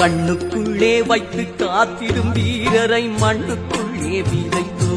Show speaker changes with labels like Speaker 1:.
Speaker 1: கண்ணுக்குள்ளே வைத்து காத்திடும் வீரரை மண்ணுக்குள்ளே விதைத்து